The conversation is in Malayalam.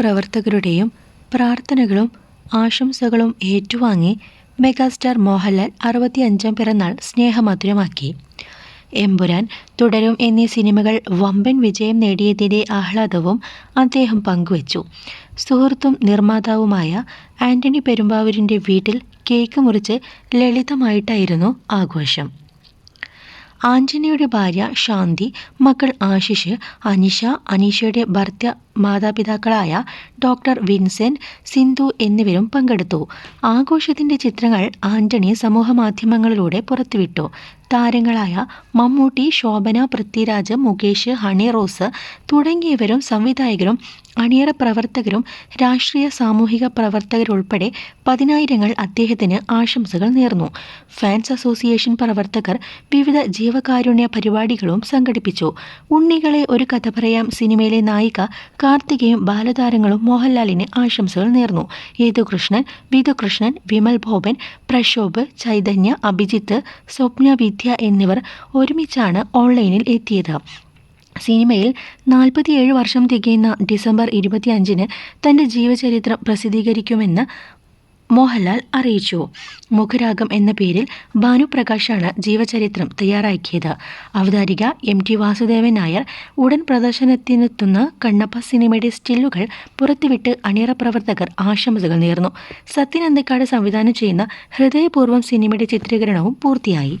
പ്രവർത്തകരുടെയും പ്രാർത്ഥനകളും ആശംസകളും ഏറ്റുവാങ്ങി മെഗാസ്റ്റാർ മോഹൻലാൽ അറുപത്തിയഞ്ചാം പിറന്നാൾ സ്നേഹമധുരമാക്കി. എമ്പുരാൻ തുടരും എന്നീ സിനിമകൾ വമ്പൻ വിജയം നേടിയതിന്റെ ആഹ്ലാദവും അദ്ദേഹം പങ്കുവച്ചു. സുഹൃത്തും നിർമ്മാതാവുമായ ആന്റണി പെരുമ്പാവൂരിന്റെ വീട്ടിൽ കേക്ക് മുറിച്ച് ലളിതമായിട്ടായിരുന്നു ആഘോഷം. ആഞ്ജനയുടെ ഭാര്യ ശാന്തി മക്കൾ ആശിഷ് അനിഷ അനീഷയുടെ ഭർത്ത മാതാപിതാക്കളായ ഡോക്ടർ വിൻസെന്റ് സിന്ധു എന്നിവരും പങ്കെടുത്തു. ആഘോഷത്തിന്റെ ചിത്രങ്ങൾ ആന്റണി സമൂഹമാധ്യമങ്ങളിലൂടെ പുറത്തുവിട്ടു. താരങ്ങളായ മമ്മൂട്ടി ശോഭന പൃഥ്വിരാജ് മുകേഷ് ഹണി റോസ് തുടങ്ങിയവരും സംവിധായകരും അണിയറ പ്രവർത്തകരും രാഷ്ട്രീയ സാമൂഹിക പ്രവർത്തകരുൾപ്പെടെ പതിനായിരങ്ങൾ അദ്ദേഹത്തിന് ആശംസകൾ നേർന്നു. ഫാൻസ് അസോസിയേഷൻ പ്രവർത്തകർ വിവിധ ജീവകാരുണ്യ പരിപാടികളും സംഘടിപ്പിച്ചു. ഉണ്ണികളെ ഒരു കഥ പറയാം സിനിമയിലെ നായിക കാർത്തികയും ബാലതാരങ്ങളും മോഹൻലാലിന് ആശംസകൾ നേർന്നു. യേതുകൃഷ്ണൻ വിധുകൃഷ്ണൻ വിമൽ ഭോപൻ പ്രക്ഷോഭ് ചൈതന്യ അഭിജിത്ത് സ്വപ്ന വിദ്യ എന്നിവർ ഒരുമിച്ചാണ് ഓൺലൈനിൽ എത്തിയത്. സിനിമയിൽ നാൽപ്പത്തിയേഴ് വർഷം തികയുന്ന ഡിസംബർ ഇരുപത്തിയഞ്ചിന് തന്റെ ജീവചരിത്രം പ്രസിദ്ധീകരിക്കുമെന്ന് മോഹൻലാൽ അറിയിച്ചു. മുഖരാഗം എന്ന പേരിൽ ഭാനുപ്രകാശാണ് ജീവചരിത്രം തയ്യാറാക്കിയത്. അവതാരിക എം ടി വാസുദേവൻ നായർ ഉടൻ പ്രദർശനത്തിനെത്തുന്ന കണ്ണപ്പ സിനിമയുടെ സ്റ്റില്ലുകൾ പുറത്തുവിട്ട് അണിയറ പ്രവർത്തകർ ആശംസകൾ നേർന്നു. സത്യൻ സംവിധാനം ചെയ്യുന്ന ഹൃദയപൂർവം സിനിമയുടെ ചിത്രീകരണവും പൂർത്തിയായി.